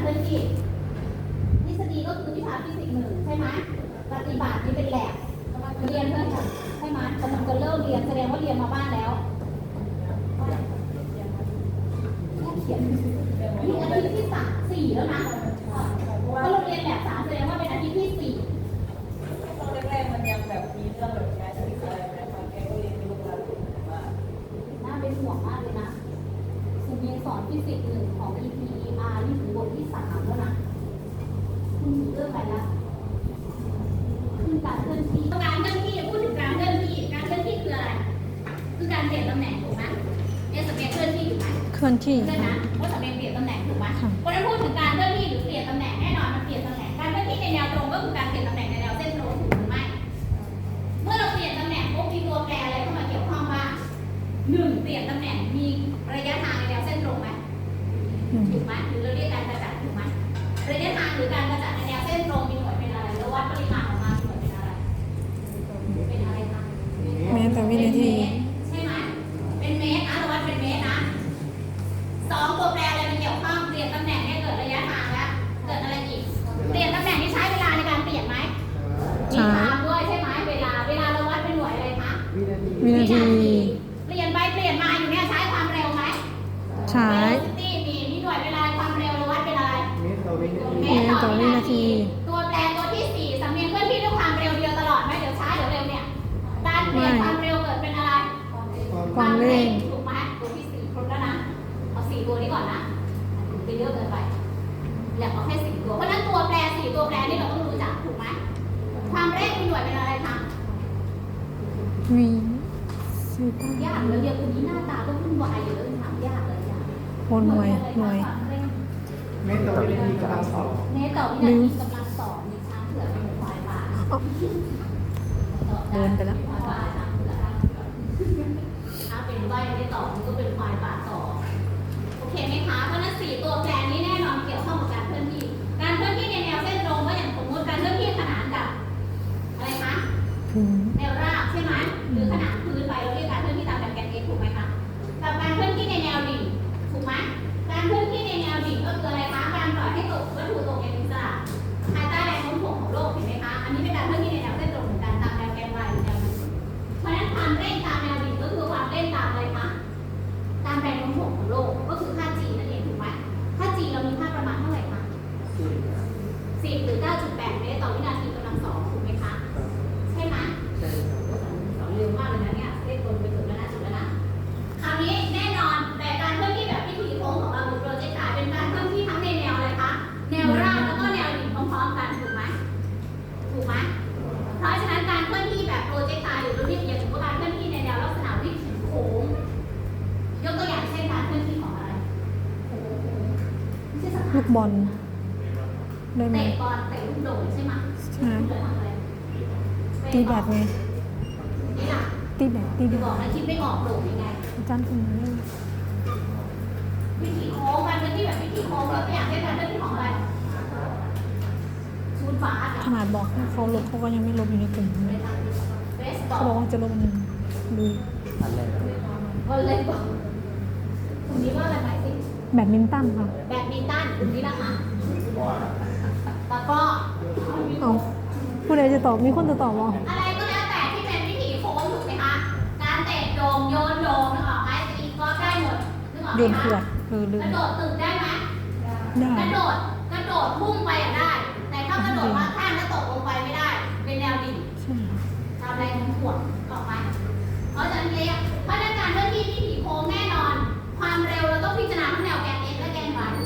เคลื่อนที่ทฤษฎีก็คือวิชาฟิสิกส์หนึ่งใช่ไหมปฏิบัตินี่เป็นแหลกเรียนเพื่อนใช่ไหมกำลังจะเริ่มเรียนแสดงว่าเรียนมาบ้านแล้วเขียนนี่อาทิตย์ที่สามสี่แล้วนะก็โรงเรียนแบบสามแสดงว่าเป็นอาทิตย์ที่สี่ตอนแรกๆมันยังแบบมีเรื่องแบบย้ายที่อะไรแบบแกก็เรียนที่โรู้มาว่าน่าเป็นห่วงมากเลยนะคุณเรียนสอนฟิสิกส์หนึ่งของอีพี ที่ ใช่ไหมว่าสำเร็จเปลี่ยนตำแหน่งถูกไหมคนที่พูดถึงการ ตัวนี้ก่อนนะถึงไปเยอะเกินไปแหละเอแค่สี่ตัว เพราะนั้นตัวแปรสี่ตัวแปรนี่เราต้องรู้จักถูกไหมความแรกมีหน่วยเป็นอะไรคะวีซีต้ายากแล้วเยอะคุณนี้หน้าตาก็วุ่นวายอยู่ล้ถามยากเลยอะโนหน่วยหน่วยเมตรต่อวินาทีกำลังสองเมตรต่อวินาทีกำลังสองมีช้างเผือกมีควายป่าเดินไปแล้ว ตีแบบไงตีแบบตีแบบบอกนะคิดไม่ออกโหลงยังไงอาจารย์คุณวิธีโค้งมันเป็นที่แบบวิธีโค้งเราไม่อยากได้การเรื่องที่ของอะไรซูดฟ้าขนาดบอกให้เขาลบเขาก็ยังไม่ลบอยู่ในกลุ่มเขาบอกว่าจะลบมันดูอันแรกวันเลยบอกตรงนี้ว่าอะไรไหมสิแบดมินตันค่ะแบดมินตันตรงนี้นะคะแล้วก็เอา ผู้ใดจะตอบมีคนจะตอบมั้งอะไรก็แล้วแต่ที่เป็นวิถีโค้งถูกไหมคะการเตะโดงโยนโดงนึกออกไหมตีกอก็ได้หมดนึกออกไหมนขวดกระโดดตึกได้ไหมได้กระโดดกระโดดพุ่งไปอะได้ แต่ถ้ากระโดดมาข้างแล้ตกลงไปไม่ได้ เป็นแนวดิ่ง ใช่ทำอะไรมึงขวดออกมาเพราะฉะนั้นเรียกมาตรการเรื่องที่วิถีโค้งแน่นอน ความเร็วเราต้องพิจารณาทั้งแนวแกนเอ็ x และแกน y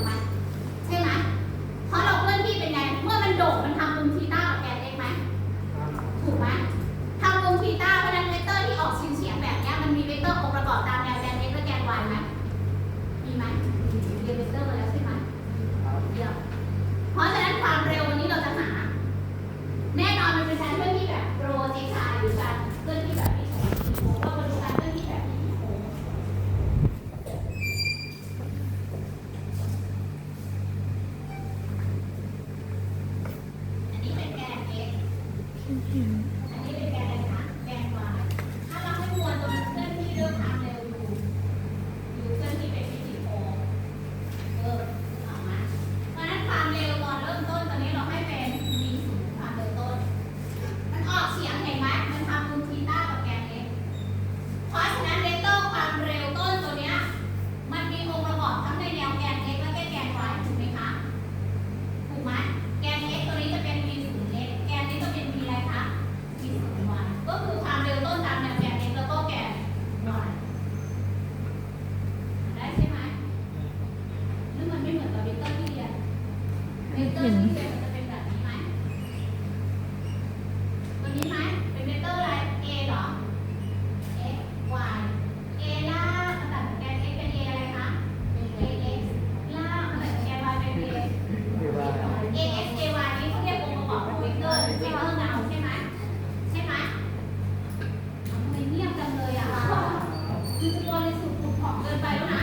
คือจะบริสุทธิ์ผองเกินไปแล้วนะ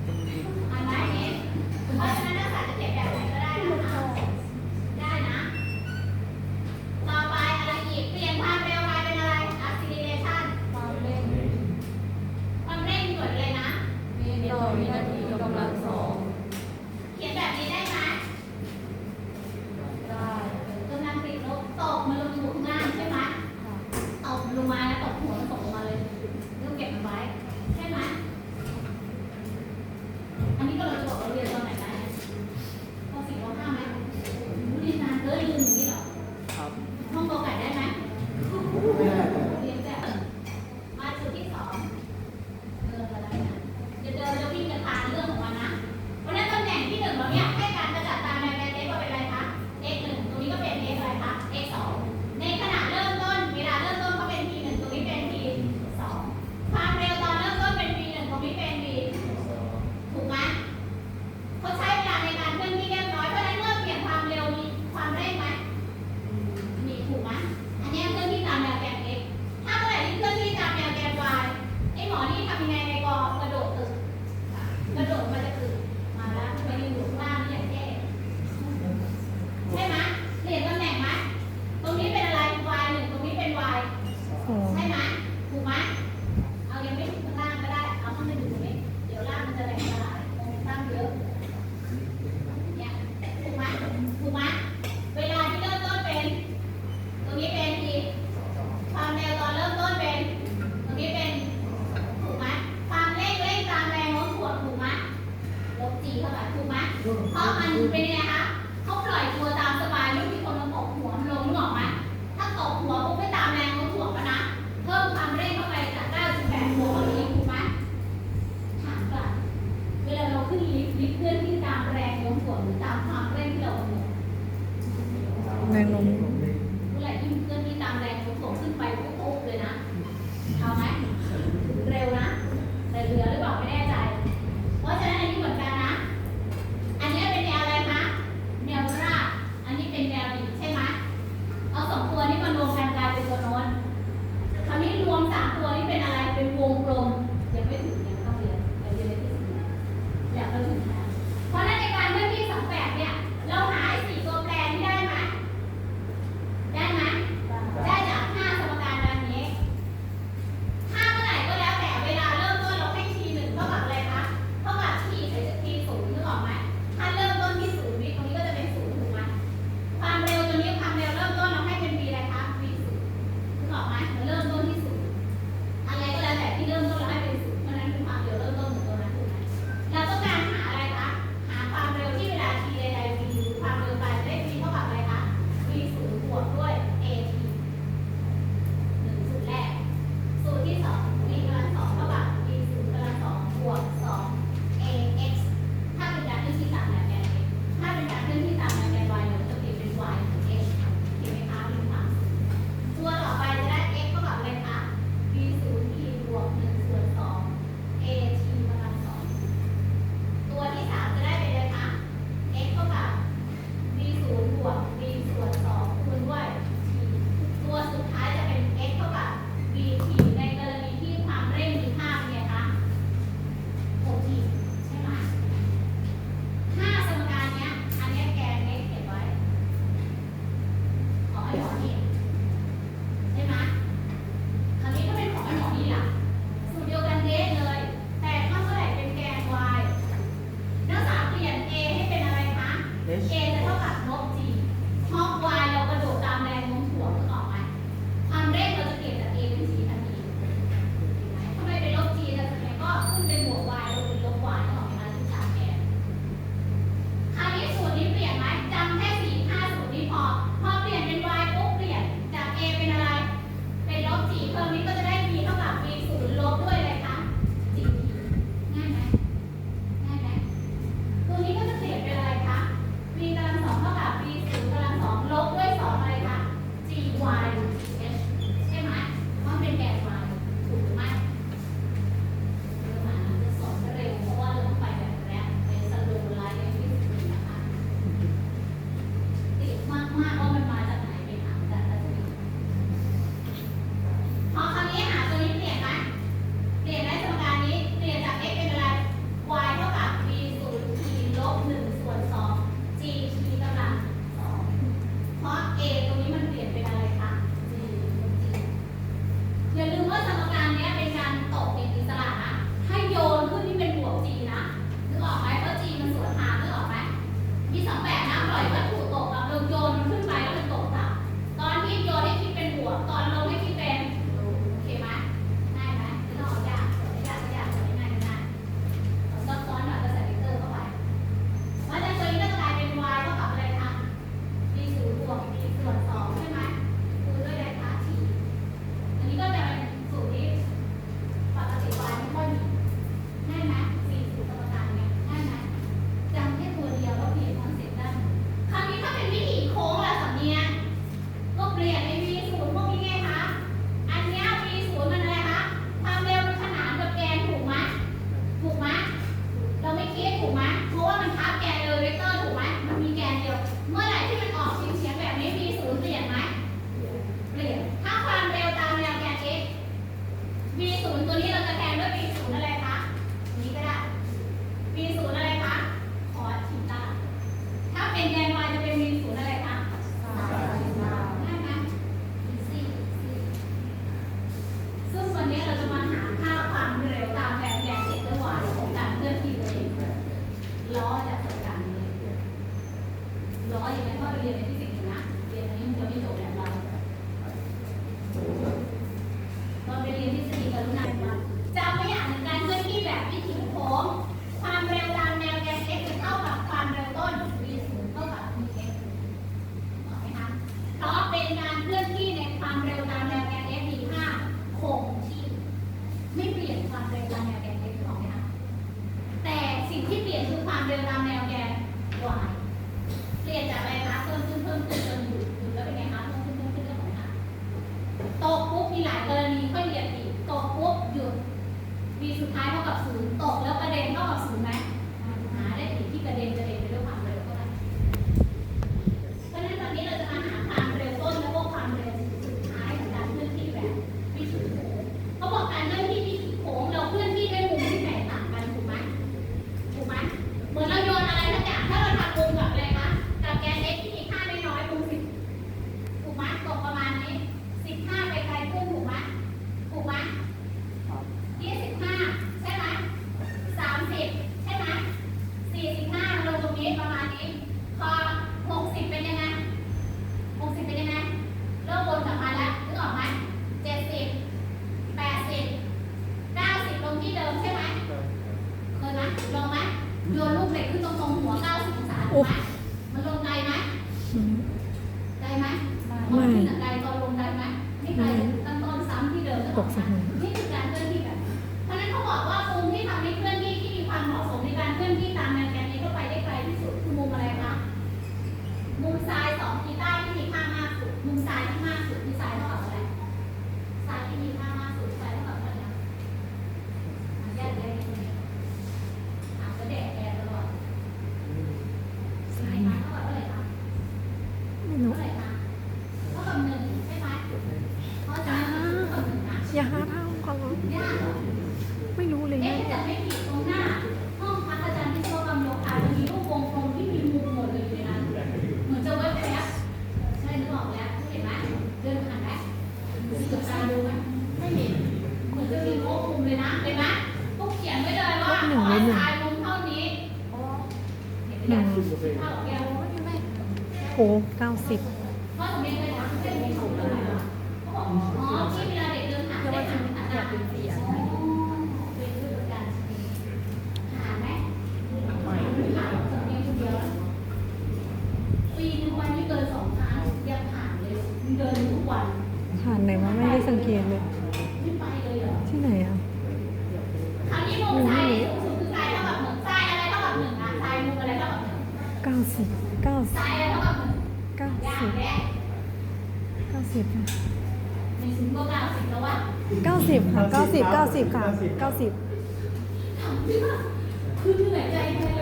เก้าสิบค่ะเก้าสิบ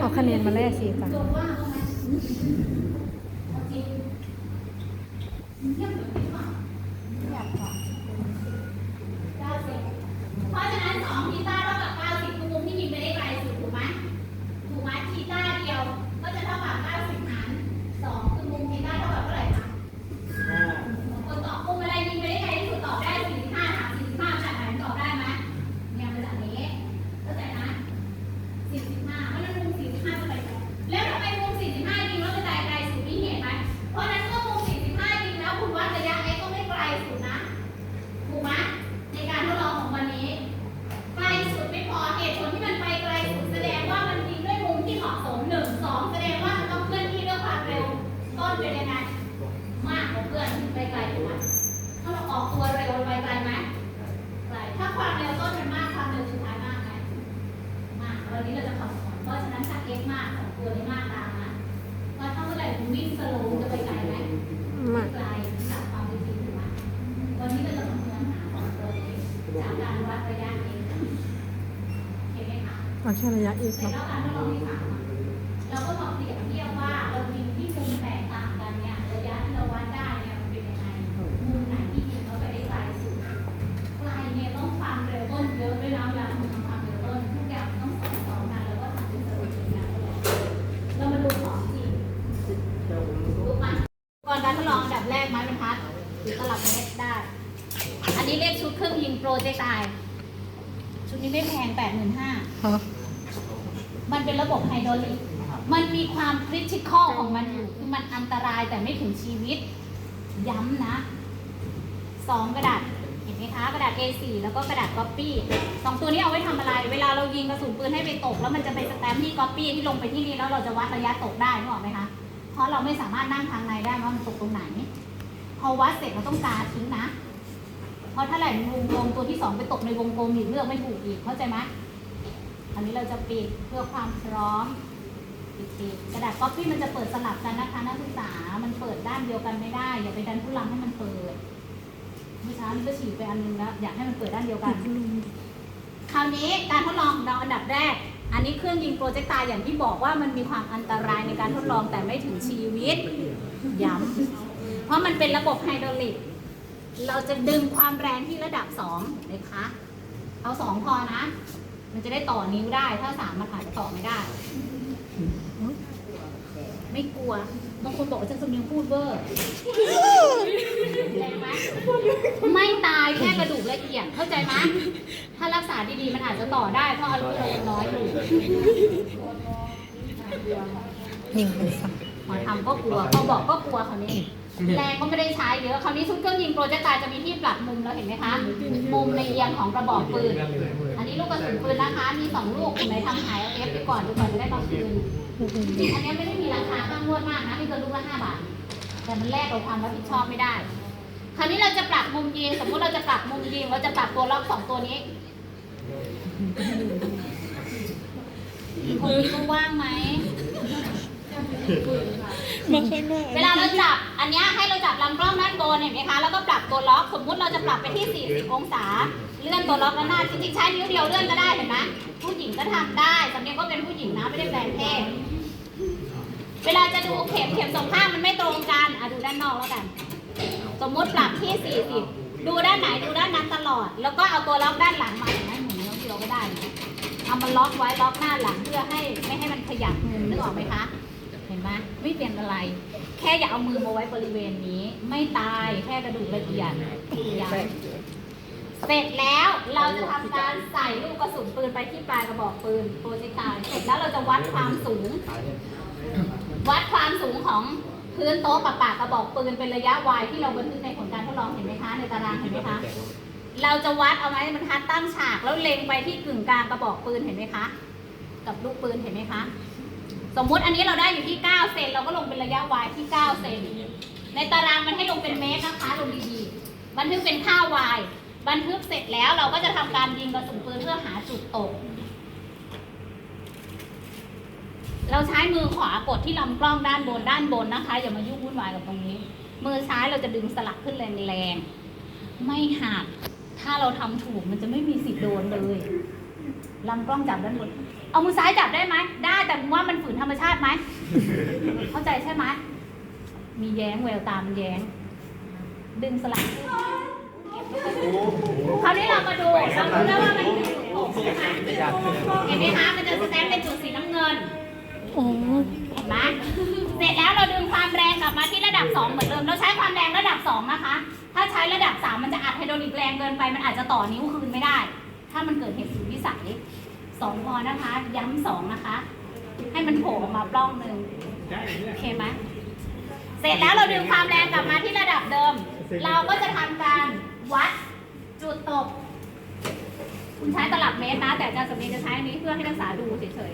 เอาคะแนนมาแลกสิจ้ะ แค่ระยะเอกเนาะเราก็ลองเปรียบเทียบว่ารายิงที่มุมแตกต่างกันเนี่ยระยะที่เราวัดได้เนี่ยมันเป็นยังไงมุมไหนที่ยิงเข้าไปได้ไกลสุดไกลเนี่ยต้องความเร็วต้นเยอะด้วยนะเวาคุทำความเร็วต้นทุกอย่างต้องสอดคล้องกันแล้วก็ทำเป็นสรุปนะเรามาดูของจริงดูมันก่อนการทดลองอันดับแรกไม้บรรทัดหรือตลับเมตรได้ อันนี้เรียกชุดเครื่องยิงโปรเจกต์ไตชุดนี้ไม่แพงแปดหมื่นห้า เป็นระบบไฮดรอลิก มันมีความคริติคอลของมันอยู่คือมันอันตรายแต่ไม่ถึงชีวิต ย้ำนะสองกระดาษเห็นไหมคะ กระดาษ A4 แล้วก็กระดาษก๊อปปี้สองตัวนี้เอาไว้ทำอะไร เวลาเรายิงกระสุนปืนให้ไปตก แล้วมันจะไปสแตมป์ที่ก๊อปปี้ที่ลงไปที่นี่แล้วเราจะวัดระยะตกได้ถูกไหมคะ เพราะเราไม่สามารถนั่งทางในได้ว่ามันตกตรงไหน พอวัดเสร็จเราต้องกาทิ้งนะ เพราะถ้าแหล่งวงกลมตัวที่สองไปตกในวงกลมอีกเลือกไม่ถูกอีกเข้าใจไหม อันนี้เราจะปิดเพื่อความพร้อมปิดกระดาษก๊อปปี้มันจะเปิดสลับกันนะคะนักศึกษา มันเปิดด้านเดียวกันไม่ได้ อย่าไปดันผู้ลังให้มันเปิดเมื่อเช้านี้ก็ฉีดไปอันนึงแล้วอยากให้มันเปิดด้านเดียวกัน คราวนี้การทดลองเราอันดับแรก อันนี้เครื่องยิงโปรเจกตาอย่างที่บอกว่ามันมีความอันตรายในการทดลองแต่ไม่ถึงชีวิตย้ำเพราะมันเป็นระบบไฮดรอลิก เราจะดึงความแรงที่ระดับ2นะคะ เอา2พอนะ มันจะได้ต่อนิ้วได้ ถ้าสามมันอาจจะต่อไม่ได้ ไม่กลัว บางคนบอกว่าจะสำเนียงพูดเวอร์แรงไหมไม่ตายแค่กระดูกละเอียดเข้าใจไหมถ้ารักษาดีๆ มันอาจจะต่อได้ เพราะอายุเรายังน้อยอยู่ยิงไปสักหมอทำก็กลัวเขาบอกก็กลัวคราวนี้ แรงก็ไม่ได้ใช้เยอะ คราวนี้ชุดเครื่องยิงโปรเจกต์ตายจะมีที่ปรับมุมแล้วเห็นไหมคะ มุมในเอียงของกระบอกปืน อันนี้ลูกกระสุนปืนนะคะ มีสองลูกไหนทำหายเอาเอฟไปก่อนดูก่อนจะได้มาคืนอันนี้ไม่ได้มีราคาข้างงวดมากนะไม่เกินลูกละห้าบาท แต่มันแลกกับความรับผิดชอบไม่ได้ คราวนี้เราจะปรับมุมยิง สมมุติเราจะปรับมุมยิง เราจะปรับตัวล็อกสองตัวนี้คนนี้ก็ว่างไหม มาข้างหน้าเวลาเราจับอันเนี้ยให้เราจับลำกล้องด้านบนเห็นไหมคะแล้วก็ปรับตัวล็อกสมมุติเราจะปรับไปที่ 40 องศา เลื่อนตัวล็อกด้านหน้าจริงๆใช้นิ้วเดียวเลื่อนก็ได้เห็นไหมผู้หญิงก็ทำได้สำเนียงก็เป็นผู้หญิงนะไม่ได้แปลงเพศเวลาจะดูเข็มเข็มสองข้างมันไม่ตรงกันอะดูด้านนอกแล้วกัน สมมุติปรับที่ 40 ดูด้านไหนดูด้านนั้นตลอด แล้วก็เอาตัวล็อกด้านหลังมาเห็นไหมหมุนนิ้วเดียวก็ได้เอามันล็อกไว้ล็อกหน้าหลังเพื่อให้ไม่ให้มันขยับมุมนึกออกไหมคะ ไหมไม่เปลี่ยนอะไร แค่อย่าเอามือมาไว้บริเวณนี้ ไม่ตายแค่กระดูกละเอียดอย่างเสร็จแล้วเราจะทำการใส่ลูกกระสุนปืนไปที่ปลายกระบอกปืนโปรเจกตายเสร็จแล้วเราจะวัดความสูง วัดความสูงของพื้นโต๊ะกับปากกระบอกปืนเป็นระยะวายที่เราบันทึกในผลการทดลองเห็นไหมคะในตารางเห็นไหมคะเราจะวัดเอาไม้บรรทัดตั้งฉากแล้วเล็งไปที่กึ่งกลางกระบอกปืนเห็นไหมคะ กับลูกปืนเห็นไหมคะ สมมุติอันนี้เราได้อยู่ที่ 9 เซนเราก็ลงเป็นระยะ y ที่ 9 เซนในตารางมันให้ลงเป็นเมตรนะคะลงดีๆ บันทึกเป็นค่า y บันทึกเสร็จแล้วเราก็จะทำการยิงกระสุนปืนเพื่อหาจุดตก เราใช้มือขวากดที่ลำกล้องด้านบนด้านบนนะคะ อย่ามายุ่งวุ่นวายกับตรงนี้ มือซ้ายเราจะดึงสลักขึ้นแรงๆ ไม่หัก ถ้าเราทำถูกมันจะไม่มีสิทธิ์โดนเลยลำกล้องจับด้านบน เอามือซ้ายจับได้ไหม ได้แต่มึงว่ามันฝืนธรรมชาติไหม เข้าใจใช่ไหม มีแย้งแววตามันแย้ง ดึงสลักขึ้นคราวนี้เรามาดูเราดูแล้วว่ามันคือจุดตกใช่ไหมเห็นไหมคะมันจะสแตมป์เป็นจุดสีน้ำเงินอ๋อเห็นไหมเสร็จแล้วเราดึงความแรงกลับมาที่ระดับ 2 เหมือนเดิม เราใช้ความแรงระดับ 2 นะคะ ถ้าใช้ระดับ 3 มันจะอัดไฮดรอลิกแรงเกินไป มันอาจจะต่อนิ้วคืนไม่ได้ ถ้ามันเกิดเหตุสุดวิสัย สองพอนะคะ ย้ำสองนะคะ ให้มันโผล่ออกมาปล้องหนึ่งโอเคไหมเสร็จแล้วเราดึงความแรงกลับมาที่ระดับเดิม เราก็จะทำการวัดจุดตก คุณใช้ตลับเมตรนะ แต่อาจารย์สมนีจะใช้อันนี้เพื่อให้นักศึกษาดูเฉย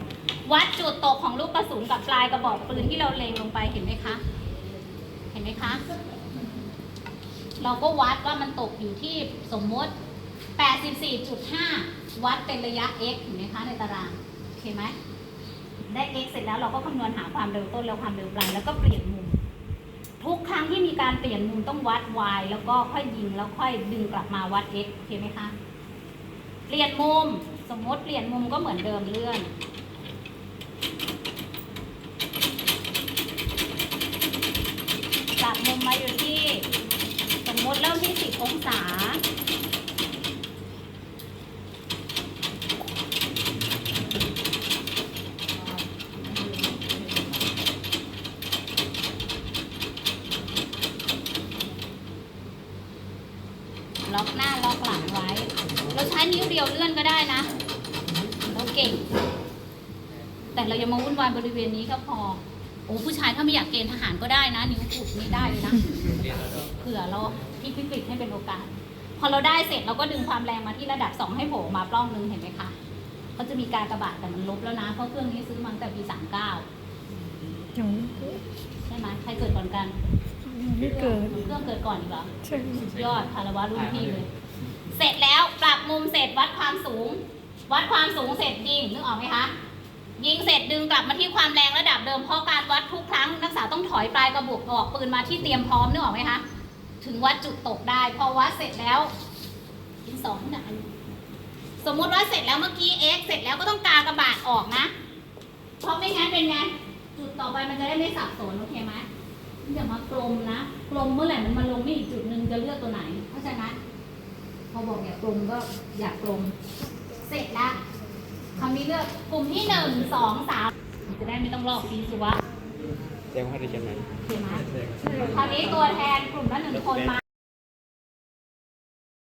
ๆ วัดจุดตกของลูกกระสุนกับปลายกระบอกปืนที่เราเล็งลงไปเห็นไหมคะ เห็นไหมคะ เราก็วัดว่ามันตกอยู่ที่สมมติ 84.5 วัดเป็นระยะ x เห็นไหมคะในตารางโอเคไหมได้ x เสร็จแล้วเราก็คำนวณหาความเร็วต้นแล้วความเร็วปลายแล้วก็เปลี่ยนมุม ทุกครั้งที่มีการเปลี่ยนมุมต้องวัด y แล้วก็ค่อยยิงแล้วค่อยดึงกลับมาวัด x โอเคไหมคะเปลี่ยนมุมสมมติเปลี่ยนมุมก็เหมือนเดิมเลื่อนจับมุมมาอยู่ที่ สมมติเริ่มที่ 10 องศา ล็อกหน้าล็อกหลังไว้ เราใช้นิ้วเดียวเลื่อนก็ได้นะ เราเก่ง แต่เราอย่ามาวุ่ นวายบริเวณนี้ก็พอ โอ้ผู้ชายถ้าไม่อยากเกณฑ์ทหารก็ได้นะ นิ้วกุดนี่ได้เลยนะเผื่อเราพลิกวิกฤตให้เป็นโอกาส พอเราได้เสร็จเราก็ดึงความแรงมาที่ระดับ 2 ให้โผล่ออกมาปล้องนึงเห็นไหมคะเขาจะมีการกระบาดแต่มันลบแล้วนะ เพราะเครื่องนี้ซื้อมาตั้งแต่ปี39ยังใช่ไหมใครเกิดก่อนกันไม่เกิดเครื่องเกิดก่อนอีกเหรอใช่สุดยอดคารวะรุ่นพี่เลย เสร็จแล้วปรับมุมเสร็จวัดความสูง วัดความสูงเสร็จยิงนึกออกไหมคะ ยิงเสร็จดึงกลับมาที่ความแรงระดับเดิมเพราะการวัดทุกครั้งนักศึกษาต้องถอยปลายกระบอกออกปืนมาที่เตรียมพร้อมนึกออกไหมคะถึงวัดจุดตกได้ พอวัดเสร็จแล้วยิงสองหนสมมุติว่าเสร็จแล้วเมื่อกี้ x เสร็จแล้วก็ต้องกากระบาดออกนะเพราะไม่งั้นเป็นไงจุดต่อไปมันจะได้ไม่สับสนโอเคไหมอย่ามากลมนะกลมเมื่อไหร่มันมาลงนี่อีกจุดหนึ่งจะเลือกตัวไหนเข้าใจไหมพอบอกอย่ากลมก็อยากกลมเสร็จแล้ว คราวนี้เลือกกลุ่มที่หนึ่งสองสามจะได้ไม่ต้องลอกฟีสิวะแจ้งว่าได้จังไหนโอเคไหมคราวนี้ตัวแทนกลุ่มละหนึ่งคนมา